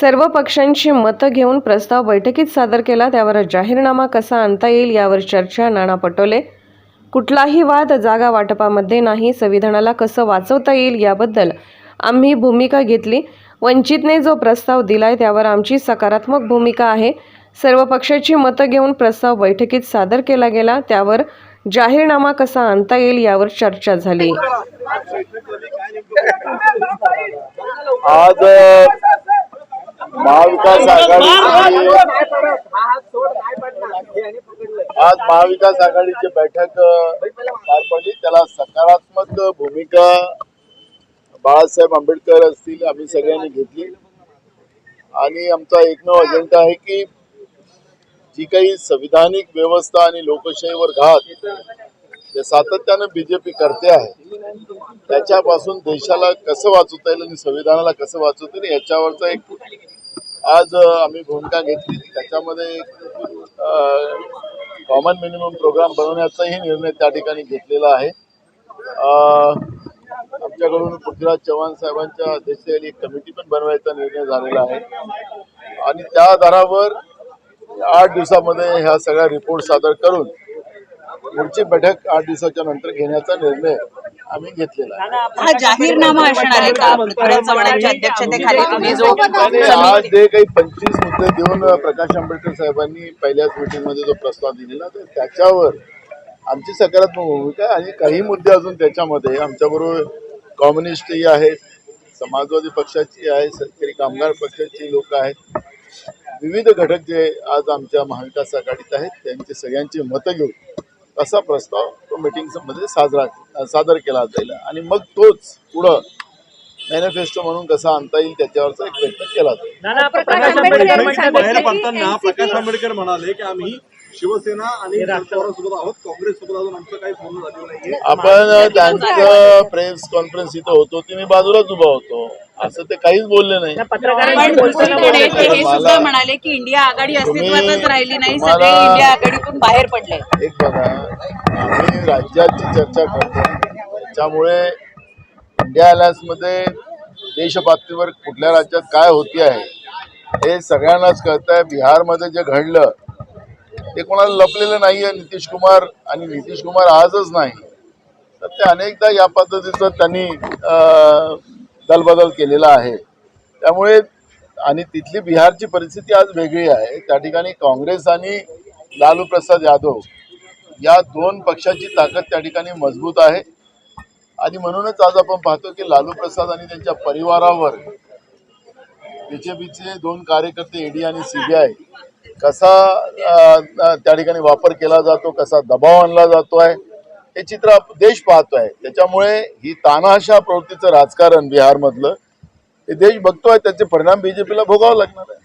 सर्व पक्षांची मतं घेऊन प्रस्ताव बैठकीत सादर केला. त्यावर जाहीरनामा कसा आणता येईल यावर चर्चा. नाना पटोले कुठलाही वाद जागा वाटपामध्ये नाही. संविधानाला कसं वाचवता येईल याबद्दल आम्ही भूमिका घेतली. वंचितने जो प्रस्ताव दिलाय त्यावर आमची सकारात्मक भूमिका आहे. सर्व पक्षाची मतं घेऊन प्रस्ताव बैठकीत सादर केला गेला. त्यावर जाहीरनामा कसा आणता येईल यावर चर्चा झाली. आज महाविकास आघाडीची आज महाविकास आघाडीची बैठक पार पडली. त्याला सकारात्मक भूमिका बाळासाहेब आंबेडकर असतील आम्ही सगळ्यांनी घेतली. आणि आमचा एकमेव अजेंडा आहे की जी काही संविधानिक व्यवस्था आणि लोकशाहीवर घात जे सातत्यानं बीजेपी करते आहे त्याच्यापासून देशाला कसं वाचवता येईल आणि संविधानाला कसं वाचवता येईल याच्यावरचा एक आज आम्ही भूमिका घेतली. त्याच्यामध्ये कॉमन मिनिमम प्रोग्राम बनवण्याचाही निर्णय त्या ठिकाणी घेतलेला आहे. आमच्याकडून पृथ्वीराज चव्हाण साहेबांच्या अध्यक्षतेखाली एक कमिटी पण बनवायचा निर्णय झालेला आहे. आणि त्या आधारावर आठ दिवसामध्ये ह्या सगळ्या रिपोर्ट सादर करून पुढची बैठक आठ दिवसाच्या नंतर घेण्याचा निर्णय आम्ही घेतलेला आहे. हा जाहीरनामा असणार आहे का? पृथ्वीराज चव्हाणांच्या अध्यक्षतेखाली तुम्ही जो आणि आज जे काही पंचवीस मुद्दे देऊन प्रकाश आंबेडकर साहेबांनी पहिल्याच मीटिंगमध्ये जो प्रस्ताव दिलेला तर त्याच्यावर आमची सकारात्मक भूमिका आहे. आणि काही मुद्दे अजून त्याच्यामध्ये आमच्याबरोबर कम्युनिस्टही आहेत समाजवादी पक्षाची आहे शेतकरी कामगार पक्षाची लोक आहेत. विविध घटक जे आज आमच्या महाविकास आघाडीत आहेत त्यांची सगळ्यांची मतं घेऊन असा प्रस्ताव तो मध्ये साजरा सादर केला जाईल. आणि मग तोच पुढं मॅनिफेस्टो म्हणून कसा आणता येईल त्याच्यावरचा एक प्रयत्न केला जाईल. प्रकाश आंबेडकर म्हणाले की आम्ही शिवसेना आणि सोबत आहोत. काँग्रेस सोबत अजून आमचं काही बोलणं झालेलं नाहीये. आपण त्यांचं प्रेस कॉन्फरन्स इथं होतो ते मी बाजूलाच उभा होतो. असं ते काहीच बोलले नाही. पण बोलताना हे सुद्धा म्हणाले की इंडिया आघाडी अस्तित्वातच राहिली नाही सगळे इंडिया आघाडीतून बाहेर पडले. एक बघा आम्ही राज्याची चर्चा करतो. त्यामुळे इंडिया अलायन्समध्ये देशपातळीवर कुठल्या राज्यात काय होती आहे हे सगळ्यांनाच कळत आहे बिहारमध्ये जे घडलं ते कोणाला लपलेलं नाही आहे नितीश कुमार आणि नितीश कुमार आजच नाही. तर ते अनेकदा या पद्धतीचं त्यांनी दलबदल केलेला आहे. त्यामुळे आणि तिथली बिहारची परिस्थिती आज वेगळी आहे. त्या ठिकाणी काँग्रेस आणि लालू प्रसाद यादव या दोन पक्षाची ताकद त्या ठिकाणी मजबूत आहे. आणि म्हणूनच आज आपण पाहतो की लालू प्रसाद आणि त्यांच्या परिवारावर बीजेपीचे दोन कार्यकर्ते ईडी आणि सीबीआय कसा त्या ठिकाणी वापर केला जातो कसा दबाव आणला जातो आहे हे चित्र देश देश पाहतोय. त्याच्यामुळे ही तानाशा प्रवृत्तीचं राजकारण बिहारमधलं हे देश बघतोय त्याचे परिणाम बीजेपीला भोगावं लागणार आहे.